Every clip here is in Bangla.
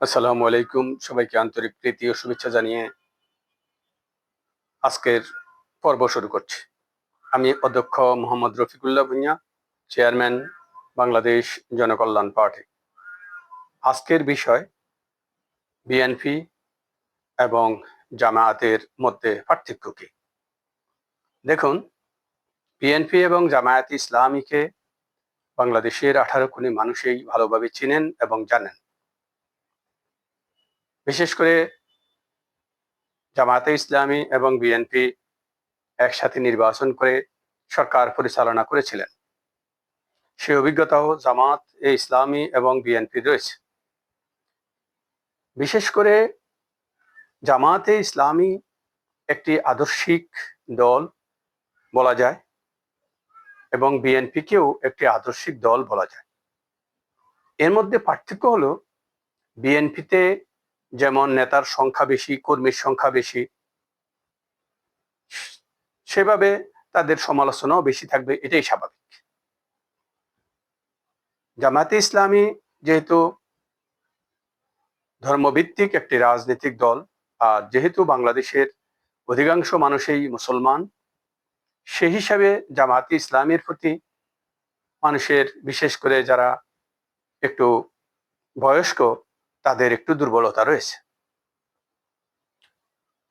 আসসালামু আলাইকুম। সবাইকে আন্তরিক প্রীতি ও শুভেচ্ছা জানিয়ে আজকের পর্ব শুরু করছি। আমি অধ্যক্ষ মোহাম্মদ রফিকুল্লাহ ভুঁইয়া, চেয়ারম্যান বাংলাদেশ জনকল্যাণ পার্টি। আজকের বিষয় বিএনপি এবং জামায়াতের মধ্যে পার্থক্য কি? দেখুন, বিএনপি এবং জামায়াত ইসলামীকে বাংলাদেশের আঠারো কোটি মানুষই ভালোভাবে চিনেন এবং জানেন। বিশেষ করে জামায়াতে ইসলামী এবং বিএনপি একসাথে নির্বাচন করে সরকার পরিচালনা করেছিলেন। সেই অভিজ্ঞতাও জামাত এ ইসলামী এবং বিএনপি রয়েছে। বিশেষ করে জামাতে ইসলামী একটি আদর্শিক দল বলা যায় এবং বিএনপিকেও একটি আদর্শিক দল বলা যায়। এর মধ্যে পার্থক্য হলো বিএনপিতে যেমন নেতার সংখ্যা বেশি, কর্মীর সংখ্যা বেশি, সেভাবে তাদের সমালোচনাও বেশি থাকবে, এটাই স্বাভাবিক। জামাতে ইসলামী যেহেতু ধর্মভিত্তিক একটি রাজনৈতিক দল, আর যেহেতু বাংলাদেশের অধিকাংশ মানুষই মুসলমান সেই হিসাবে জামাতে ইসলামের প্রতি মানুষের, বিশেষ করে যারা একটু বয়স্ক তাদের একটু দুর্বলতা রয়েছে।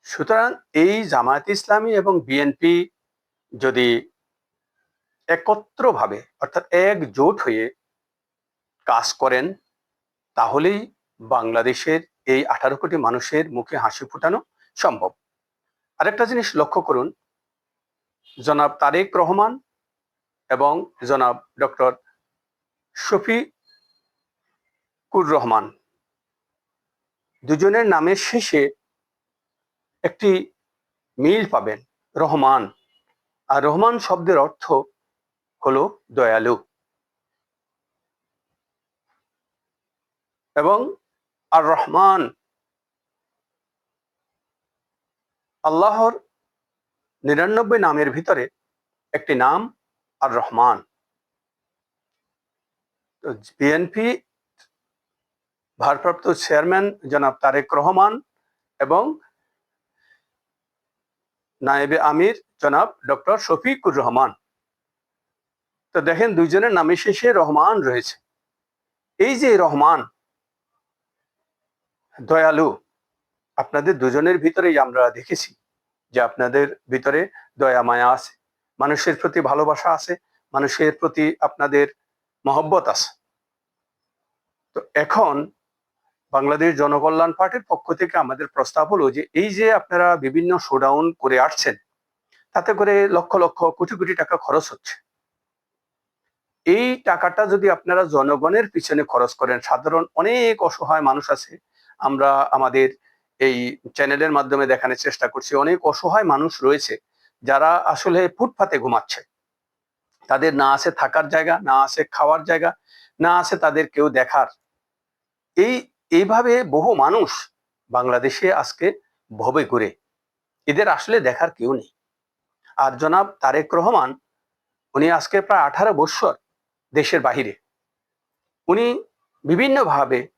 সুতরাং এই জামায়াত ইসলামী এবং বিএনপি যদি একত্রভাবে, অর্থাৎ একজোট হয়ে কাজ করেন, তাহলেই বাংলাদেশের এই আঠারো কোটি মানুষের মুখে হাসি ফুটানো সম্ভব। আরেকটা জিনিস লক্ষ্য করুন, জনাব তারেক রহমান এবং জনাব ডক্টর শফিকুর রহমান দুজনের নামের শেষে একটি মিল পাবেন, রহমান। আর রহমান শব্দের অর্থ হলো দয়ালু। এবং আর রহমান আল্লাহর নিরানব্বই নামের ভিতরে একটি নাম আর রহমান। বিএনপি ভারপ্রাপ্ত চেয়ারম্যান জনাব তারেক রহমান এবং নায়েবে আমির জনাব ডক্টর শফিকুর রহমান। তো দেখেন, দুইজনের নামে শেষে রহমান রয়েছে। এই যে রহমান, দয়ালু, আপনাদের দুজনের ভিতরেই আমরা দেখেছি যে আপনাদের ভিতরে দয়া, মায়া আছে। মানুষের প্রতি ভালোবাসা আছে, মানুষের প্রতি আপনাদের মহব্বত আছে। তো এখন বাংলাদেশ জনকল্যাণ পার্টির পক্ষ থেকে আমাদের প্রস্তাব হলো যে, এই যে আপনারা বিভিন্ন শোডাউন করে আসছেন, তাতে করে লক্ষ লক্ষ কোটি কোটি টাকা খরচ হচ্ছে। এই টাকাটা যদি আপনারা জনগণের পিছনে খরচ করেন, সাধারণ অনেক অসহায় মানুষ আছে, আমরা আমাদের এই চ্যানেলের মাধ্যমে দেখানোর চেষ্টা করছি, অনেক অসহায় মানুষ রয়েছে, যারা আসলে ফুটপাতে ঘুমাচ্ছে। তাদের না আছে থাকার জায়গা, না আছে খাওয়ার জায়গা, না আছে তাদের কেউ দেখার। এই এইভাবে বহু মানুষ বাংলাদেশে আজকে ভবে ঘুরে। এদের আসলে দেখার কেউ নেই। আর জনাব তারেক রহমান, উনি আজকে প্রায় আঠারো বৎসর দেশের বাহিরে। উনি বিভিন্নভাবে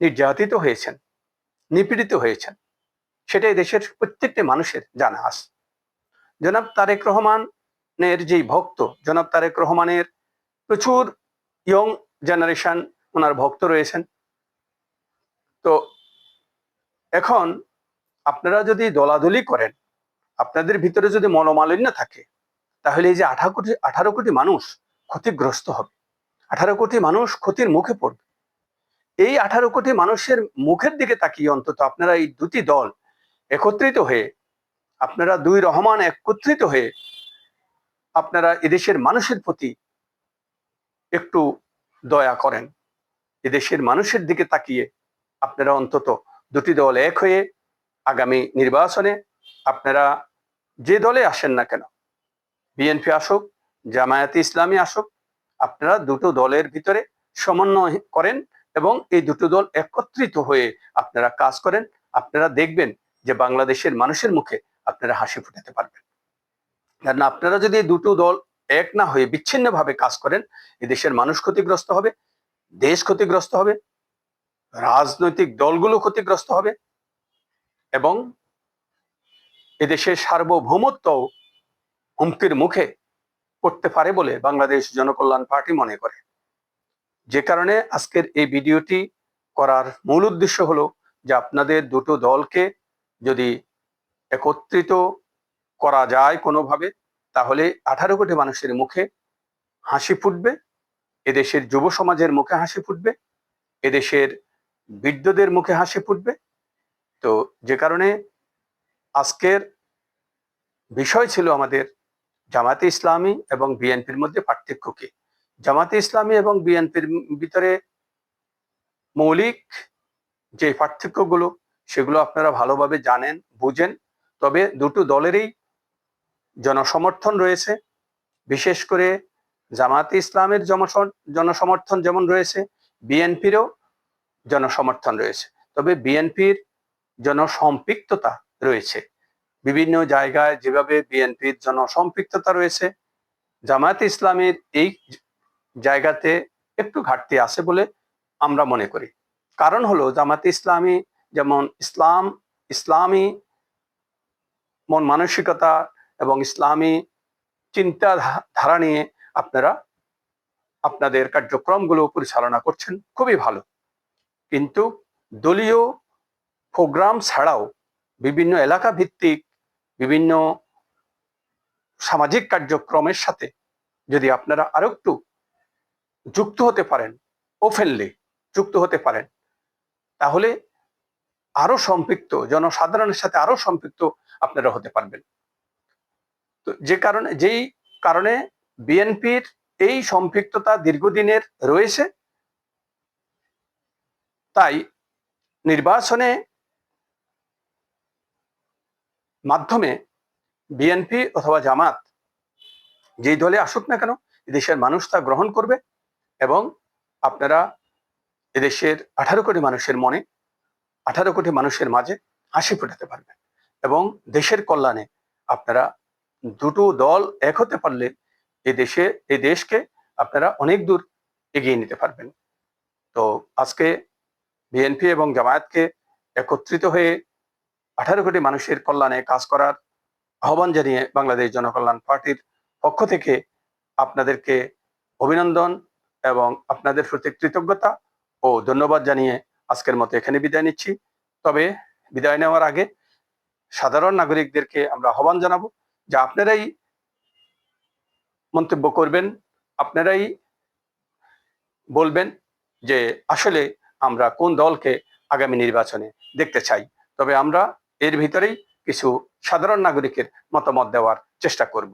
নির্যাতিত হয়েছেন, নিপীড়িত হয়েছেন। সেটাই দেশের প্রত্যেকটি মানুষের জানা আস জনাব তারেক রহমানের যেই ভক্ত, জনাব তারেক রহমানের প্রচুর ইয়ং জেনারেশন ওনার ভক্ত রয়েছেন। তো এখন আপনারা যদি দলাদলি করেন, আপনাদের ভিতরে যদি মনোমালিন্য থাকে, তাহলে এই যে আঠারো কোটি আঠারো কোটি মানুষ ক্ষতিগ্রস্ত হবে। আঠারো কোটি মানুষ ক্ষতির মুখে পড়বে। এই আঠারো কোটি মানুষের মুখের দিকে তাকিয়ে অন্তত আপনারা এই দুটি দল একত্রিত হয়ে, আপনারা দুই রহমান একত্রিত হয়ে, আপনারা এদেশের মানুষের প্রতি একটু দয়া করেন। এদেশের মানুষের দিকে তাকিয়ে আপনারা অন্তত দুটি দল এক হয়ে আগামী নির্বাচনে আপনারা যে দলে আসেন না কেন, বিএনপি আসুক, জামায়াতে ইসলামী আসুক, আপনারা দুটো দলের ভিতরে সমন্বয় করেন এবং এই দুটো দল একত্রিত হয়ে আপনারা কাজ করেন, আপনারা দেখবেন যে বাংলাদেশের মানুষের মুখে আপনারা হাসি ফুটাতে পারবেন। কারণ আপনারা যদি দুটো দল এক না হয়ে বিচ্ছিন্নভাবে কাজ করেন, এদেশের মানুষ ক্ষতিগ্রস্ত হবে দেশ ক্ষতিগ্রস্ত হবে, রাজনৈতিক দলগুলো ক্ষতিগ্রস্ত হবে এবং এদেশের সার্বভৌমত্ব হুমকির মুখে পড়তে পারে বলে বাংলাদেশ জনকল্যাণ পার্টি মনে করে। যে কারণে আজকের এই ভিডিওটি করার মূল উদ্দেশ্য হলো যে আপনাদের দুটো দলকে যদি একত্রিত করা যায় কোনোভাবে, তাহলে আঠারো কোটি মানুষের মুখে হাসি ফুটবে এদেশের যুব সমাজের মুখে হাসি ফুটবে, এদেশের বৃদ্ধদের মুখে হাসি ফুটবে। তো যে কারণে আজকের বিষয় ছিল আমাদের জামাতে ইসলামী এবং বিএনপির মধ্যে পার্থক্য কি? জামাতে ইসলামী এবং বিএনপির ভিতরে মৌলিক যে পার্থক্যগুলো, সেগুলো আপনারা ভালোভাবে জানেন, বুঝেন। তবে দুটো দলেরই জনসমর্থন রয়েছে। বিশেষ করে জামাতে ইসলামের জনস- জনসমর্থন যেমন রয়েছে, বিএনপিরও জনসমর্থন রয়েছে। তবে বিএনপির জনসম্পৃক্ততা রয়েছে। বিভিন্ন জায়গায় যেভাবে বিএনপির জনসম্পৃক্ততা রয়েছে, জামায়াতে ইসলামের এই জায়গাতে একটু ঘাটতি আছে বলে আমরা মনে করি। কারণ হলো জামাতে ইসলামী যেমন ইসলাম, ইসলামী মন মানসিকতা এবং ইসলামী চিন্তা ধারা নিয়ে আপনারা আপনাদের কার্যক্রমগুলো পরিচালনা করছেন, খুবই ভালো। কিন্তু দলীয় প্রোগ্রাম ছাড়াও বিভিন্ন এলাকা ভিত্তিক বিভিন্ন সামাজিক কার্যক্রমের সাথে যদি আপনারা আরও একটু যুক্ত হতে পারেন ওপেনলি যুক্ত হতে পারেন, তাহলে আরও সম্পৃক্ত, জনসাধারণের সাথে আরও সম্পৃক্ত আপনারা হতে পারবেন। তো যে কারণে, যেই কারণে বিএনপির এই সম্পৃক্ততা দীর্ঘদিনের রয়েছে। তাই নির্বাচনে মাধ্যমে বিএনপি অথবা জামাত যেই দলে আসুক না কেন দেশের মানুষ তা গ্রহণ করবে এবং আপনারা এদেশের আঠারো কোটি মানুষের মনে, আঠারো কোটি মানুষের মাঝে হাসি ফোটাতে পারবেন এবং দেশের কল্যাণে আপনারা দুটো দল এক হতে পারলে এই দেশে এই দেশকে আপনারা অনেক দূর এগিয়ে নিতে পারবেন। তো আজকে বিএনপি এবং জামায়াতকে একত্রিত হয়ে আঠারো কোটি মানুষের কল্যাণে কাজ করার আহ্বান জানিয়ে বাংলাদেশ জনকল্যাণ পার্টির পক্ষ থেকে আপনাদেরকে অভিনন্দন এবং আপনাদের প্রতি কৃতজ্ঞতা ও ধন্যবাদ জানিয়ে আজকের মতো এখানে বিদায় নিচ্ছি। তবে বিদায় নেওয়ার আগে সাধারণ নাগরিকদেরকে আমরা আহ্বান জানাব যে আপনারাই মন্তব্য করবেন, আপনারাই বলবেন যে আসলে আমরা কোন দলকে আগামী নির্বাচনে দেখতে চাই। তবে আমরা এর ভিতরেই কিছু সাধারণ নাগরিকের মতামত দেওয়ার চেষ্টা করব।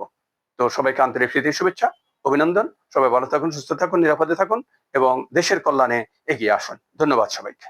তো সবাইকে আন্তরিক প্রীতি শুভেচ্ছা, অভিনন্দন। সবাই ভালো থাকুন, সুস্থ থাকুন, নিরাপদে থাকুন এবং দেশের কল্যাণে এগিয়ে আসুন। ধন্যবাদ সবাইকে।